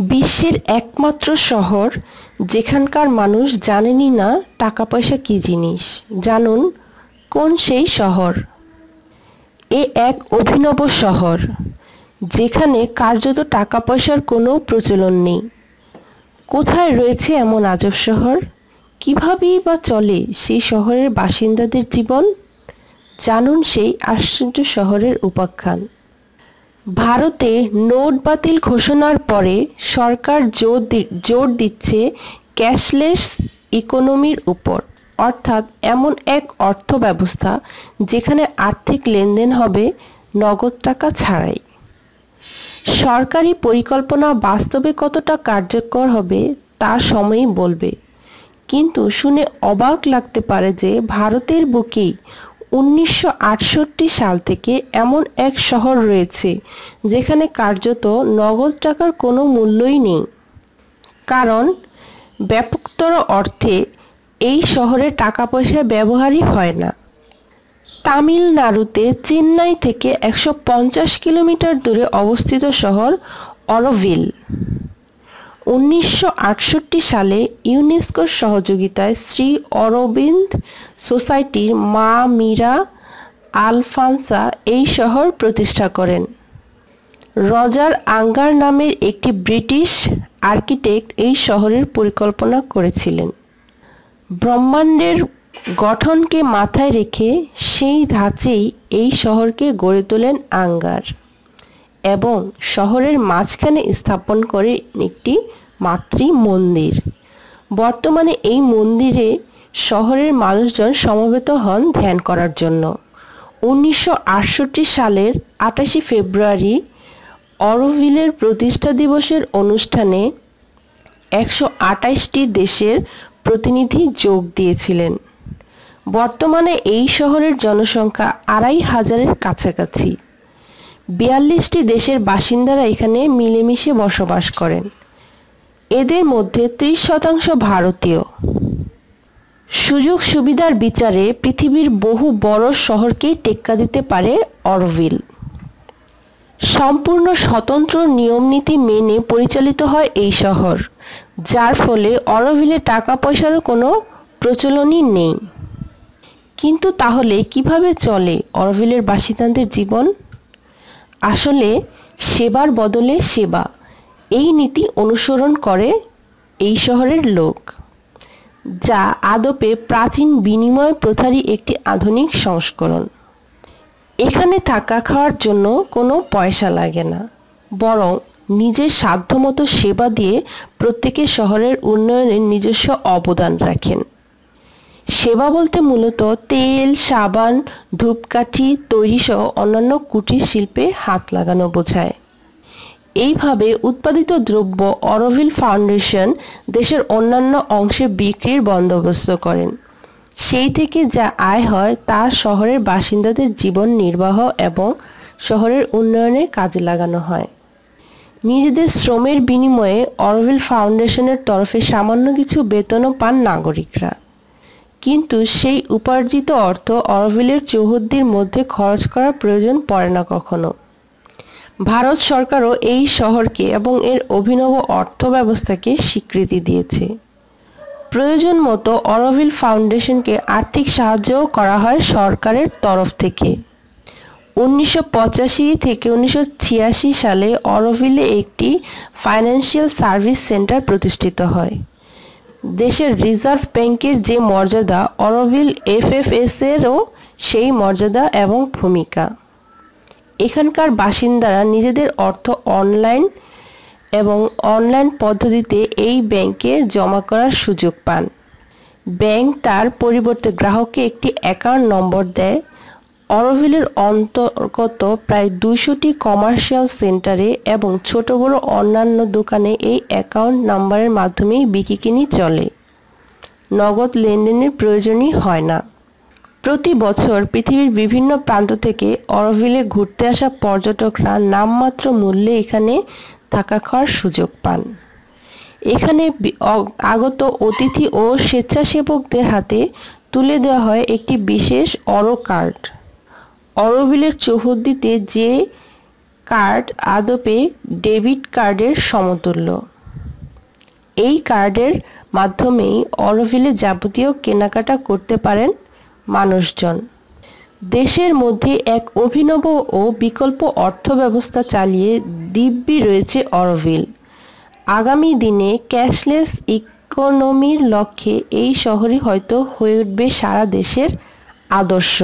বিশ্বের একমাত্র শহর যেখানকার মানুষ জানেনই না টাকা পয়সা কী জিনিস। জানুন, কোন সেই শহর? এ এক অভিনব শহর, যেখানে কার্যত টাকা পয়সার কোনো প্রচলন নেই। কোথায় রয়েছে এমন আজব শহর? কীভাবেই বা চলে সেই শহরের বাসিন্দাদের জীবন? জানুন সেই আশ্চর্য শহরের উপাখ্যান। ভারতে নোট বাতিল ঘোষণার পরে সরকার জোর জোর দিচ্ছে ক্যাশলেস ইকোনমির উপর। অর্থাৎ এমন এক অর্থ ব্যবস্থা যেখানে আর্থিক লেনদেন হবে নগদ টাকা ছাড়াই। সরকারি পরিকল্পনা বাস্তবে কতটা কার্যকর হবে তা সময়ই বলবে। কিন্তু শুনে অবাক লাগতে পারে যে ভারতের বুকেই উনিশশো আটষট্টি সাল থেকে এমন এক শহর রয়েছে, যেখানে কার্যত নগদ টাকার কোনো মূল্যই নেই। কারণ, ব্যাপকতর অর্থে এই শহরে টাকা পয়সা ব্যবহারই হয় না। তামিলনাড়ুতে চেন্নাই থেকে একশো পঞ্চাশ কিলোমিটার দূরে অবস্থিত শহর অরভিল। উনিশশো আটষট্টি সালে ইউনেস্কোর সহযোগিতায় শ্রী অরবিন্দ সোসাইটির মা মীরা আলফান্সা এই শহর প্রতিষ্ঠা করেন। রজার আঙ্গার নামের একটি ব্রিটিশ আর্কিটেক্ট এই শহরের পরিকল্পনা করেছিলেন। ব্রহ্মাণ্ডের গঠনকে মাথায় রেখে সেই ধাঁচেই এই শহরকে গড়ে তোলেন আঙ্গার। এবং শহরের মাঝখানে স্থাপন করে একটি মাতৃ মন্দির বর্তমানে এই মন্দিরে শহরের মানুষজন সমবেত হন ধ্যান করার জন্য। উনিশশো আটষট্টি সালের আটাশি ফেব্রুয়ারি অরোভিলের প্রতিষ্ঠা দিবসের অনুষ্ঠানে একশো আটাইশটি দেশের প্রতিনিধি যোগ দিয়েছিলেন। বর্তমানে এই শহরের জনসংখ্যা আড়াই হাজারের কাছাকাছি। বিয়াল্লিশটি দেশের বাসিন্দারা এখানে মিলেমিশে বসবাস করেন। এদের মধ্যে ত্রিশ শতাংশ ভারতীয়। সুযোগ সুবিধার বিচারে পৃথিবীর বহু বড় শহরকেই টেক্কা দিতে পারে অরভিল। সম্পূর্ণ স্বতন্ত্র নিয়মনীতি মেনে পরিচালিত হয় এই শহর, যার ফলে অরভিলে টাকা পয়সারও কোনো প্রচলনই নেই। কিন্তু তাহলে কীভাবে চলে অরভিলের বাসিন্দাদের জীবন? আসলে সেবার বদলে সেবা। এই নীতি অনুসরণ করে এই শহরের লোক, যা আদপে প্রাচীন বিনিময় প্রথারই একটি আধুনিক সংস্করণ। এখানে থাকা খাওয়ার জন্য কোনো পয়সা লাগে না, বরং নিজের সাধ্যমতো সেবা দিয়ে প্রত্যেকে শহরের উন্নয়নে নিজস্ব অবদান রাখেন। সেবা বলতে মূলত তেল, সাবান, ধূপকাঠি তৈরি সহ অন্যান্য কুটির শিল্পে হাত লাগানো বোঝায়। এইভাবে উৎপাদিত দ্রব্য অরভিল ফাউন্ডেশন দেশের অন্যান্য অংশে বিক্রির বন্দোবস্ত করেন। সেই থেকে যা আয় হয় তা শহরের বাসিন্দাদের জীবন নির্বাহ এবং শহরের উন্নয়নে কাজে লাগানো হয়। নিজেদের শ্রমের বিনিময়ে অরভিল ফাউন্ডেশনের তরফে সামান্য কিছু বেতনও পান নাগরিকরা। কিন্তু সেই উপার্জিত অর্থ অরভিলের চৌহদ্দির মধ্যে খরচ করার প্রয়োজন পড়ে না কখনো। ভারত সরকারও এই শহরকে এবং এর অভিনব অর্থ ব্যবস্থাকে স্বীকৃতি দিয়েছে। প্রয়োজন মতো অরভিল ফাউন্ডেশনকে আর্থিক সাহায্যও করা হয় সরকারের তরফ থেকে। উনিশশো পঁচাশি থেকে উনিশশো ছিয়াশি সালে অরভিলে একটি ফাইন্যান্সিয়াল সার্ভিস সেন্টার প্রতিষ্ঠিত হয়। দেশের রিজার্ভ ব্যাংকের যে মর্যাদা, অরবিল এফএফএস এরও সেই মর্যাদা এবং ভূমিকা। এখানকার বাসিন্দারা নিজেদের অর্থ অনলাইন এবং অনলাইন পদ্ধতিতে এই ব্যাংকে জমা করার সুযোগ পান। ব্যাংক তার পরিবর্তে গ্রাহককে একটি অ্যাকাউন্ট নম্বর দেয় অরভিলের অন্তর্গত প্রায় দুশোটি কমার্শিয়াল সেন্টারে এবং ছোট বড় অন্যান্য দোকানে এই অ্যাকাউন্ট নাম্বারের মাধ্যমেই বিকিকিনি চলে। নগদ লেনদেনের প্রয়োজনই হয় না। প্রতি বছর পৃথিবীর বিভিন্ন প্রান্ত থেকে অরভিলে ঘুরতে আসা পর্যটকরা নামমাত্র মূল্যে এখানে থাকা খাওয়ার সুযোগ পান। এখানে আগত অতিথি ও স্বেচ্ছাসেবকদের হাতে তুলে দেওয়া হয় একটি বিশেষ অরো কার্ড। অরবিলের চৌহদ্দিতে যে কার্ড আদপে ডেবিট কার্ডের সমতুল্য। এই কার্ডের মাধ্যমেই অরোভিলে যাবতীয় কেনাকাটা করতে পারেন মানুষজন। দেশের মধ্যে এক অভিনব ও বিকল্প অর্থ ব্যবস্থা চালিয়ে দিব্যি রয়েছে অরোভিল। আগামী দিনে ক্যাশলেস ইকোনমির লক্ষ্যে এই শহরই হয়তো হয়ে উঠবে সারা দেশের আদর্শ।